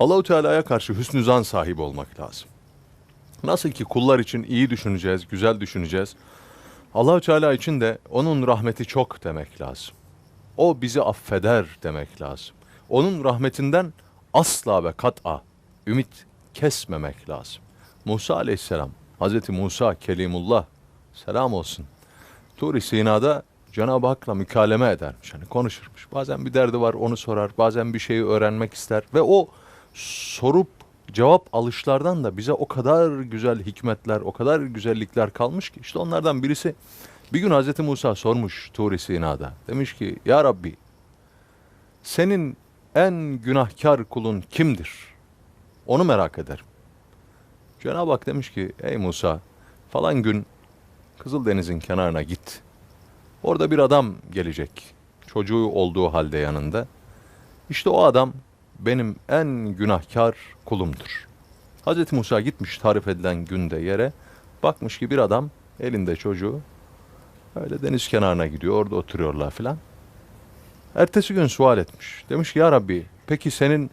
Allahu Teala'ya karşı hüsnü zan sahibi olmak lazım. Nasıl ki kullar için iyi düşüneceğiz, güzel düşüneceğiz. Allahu Teala için de onun rahmeti çok demek lazım. O bizi affeder demek lazım. Onun rahmetinden asla ve kat'a ümit kesmemek lazım. Musa aleyhisselam, Hazreti Musa Kelimullah, selam olsun. Tur-i Sina'da Cenab-ı Hak'la mükaleme edermiş. Hani konuşurmuş. Bazen bir derdi var onu sorar. Bazen bir şeyi öğrenmek ister. Ve o sorup cevap alışlardan da bize o kadar güzel hikmetler, o kadar güzellikler kalmış ki. işte onlardan birisi bir gün Hazreti Musa sormuş Tur-i Sina'da. Demiş ki ya Rabbi senin en günahkar kulun kimdir? Onu merak ederim. Cenab-ı Hak demiş ki ey Musa falan gün Kızıldeniz'in kenarına git. Orada bir adam gelecek. Çocuğu olduğu halde yanında. İşte o adam benim en günahkar kulumdur. Hazreti Musa gitmiş tarif edilen günde yere. Bakmış ki bir adam elinde çocuğu öyle deniz kenarına gidiyor. Orada oturuyorlar filan. Ertesi gün sual etmiş. Demiş ki ya Rabbi peki senin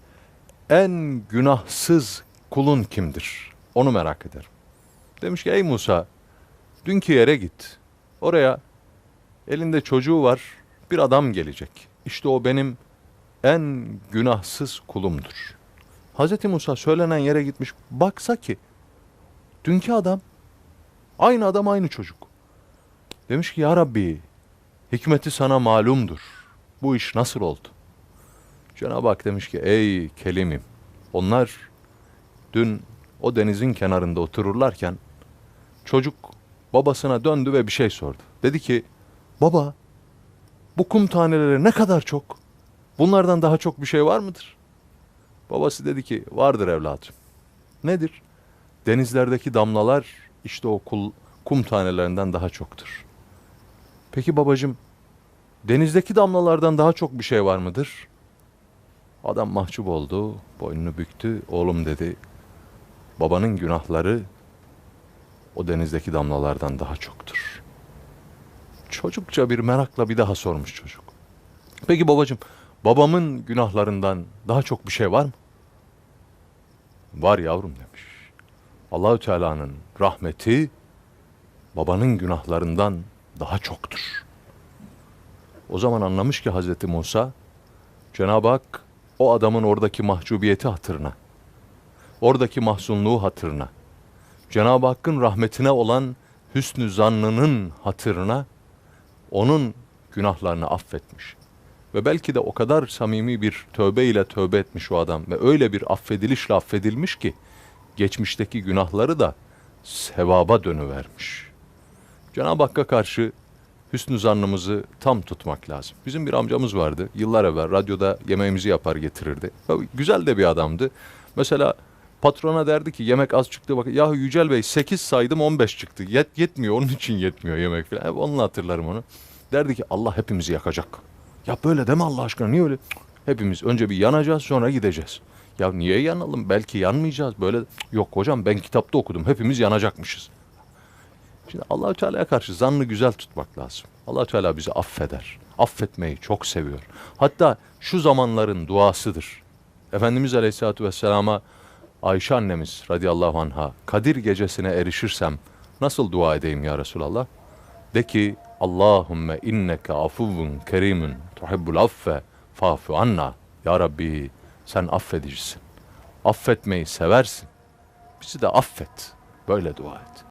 en günahsız kulun kimdir? Onu merak ederim. Demiş ki ey Musa dünkü yere git. Oraya elinde çocuğu var bir adam gelecek. İşte o benim en günahsız kulumdur. Hazreti Musa söylenen yere gitmiş. Baksa ki dünkü adam aynı adam aynı çocuk. Demiş ki ya Rabbi hikmeti sana malumdur. Bu iş nasıl oldu? Cenab-ı Hak demiş ki ey kelimim onlar dün o denizin kenarında otururlarken çocuk babasına döndü ve bir şey sordu. Dedi ki baba bu kum taneleri ne kadar çok? Bunlardan daha çok bir şey var mıdır? Babası dedi ki vardır evladım. Nedir? Denizlerdeki damlalar işte o kul, kum tanelerinden daha çoktur. Peki babacığım denizdeki damlalardan daha çok bir şey var mıdır? Adam mahcup oldu, boynunu büktü. Oğlum dedi, babanın günahları o denizdeki damlalardan daha çoktur. Çocukça bir merakla bir daha sormuş çocuk. Peki babacığım, babamın günahlarından daha çok bir şey var mı? Var yavrum demiş. Allahü Teala'nın rahmeti babanın günahlarından daha çoktur. O zaman anlamış ki Hazreti Musa Cenab-ı Hak o adamın oradaki mahcubiyeti hatırına, oradaki mahzunluğu hatırına, Cenab-ı Hakk'ın rahmetine olan hüsnü zannının hatırına onun günahlarını affetmiş. Ve belki de o kadar samimi bir tövbe ile tövbe etmiş o adam ve öyle bir affedilişle affedilmiş ki geçmişteki günahları da sevaba dönüvermiş. Cenab-ı Hakk'a karşı hüsnü zannımızı tam tutmak lazım. Bizim bir amcamız vardı. Yıllar evvel radyoda yemeğimizi yapar getirirdi. Güzel de bir adamdı. Mesela patrona derdi ki yemek az çıktı. Bak ya Yücel Bey 8 saydım 15 çıktı. Yet, yetmiyor onun için yetmiyor yemek falan. Hep onunla hatırlarım onu. Derdi ki Allah hepimizi yakacak. Ya böyle deme Allah aşkına niye öyle? Hepimiz önce bir yanacağız sonra gideceğiz. Ya niye yanalım? Belki yanmayacağız. Böyle yok hocam ben kitapta okudum. Hepimiz yanacakmışız. Şimdi Allahü Teala'ya karşı zannı güzel tutmak lazım. Allahü Teala bizi affeder. Affetmeyi çok seviyor. Hatta şu zamanların duasıdır. Efendimiz Aleyhisselatü Vesselam'a Ayşe annemiz radıyallahu anha Kadir gecesine erişirsem nasıl dua edeyim ya Resulallah? De ki Allahümme inneke afuvun kerimun tuhibbul affe fa'fu anna. Ya Rabbi sen affedicisin. Affetmeyi seversin. Bizi de affet. Böyle dua et.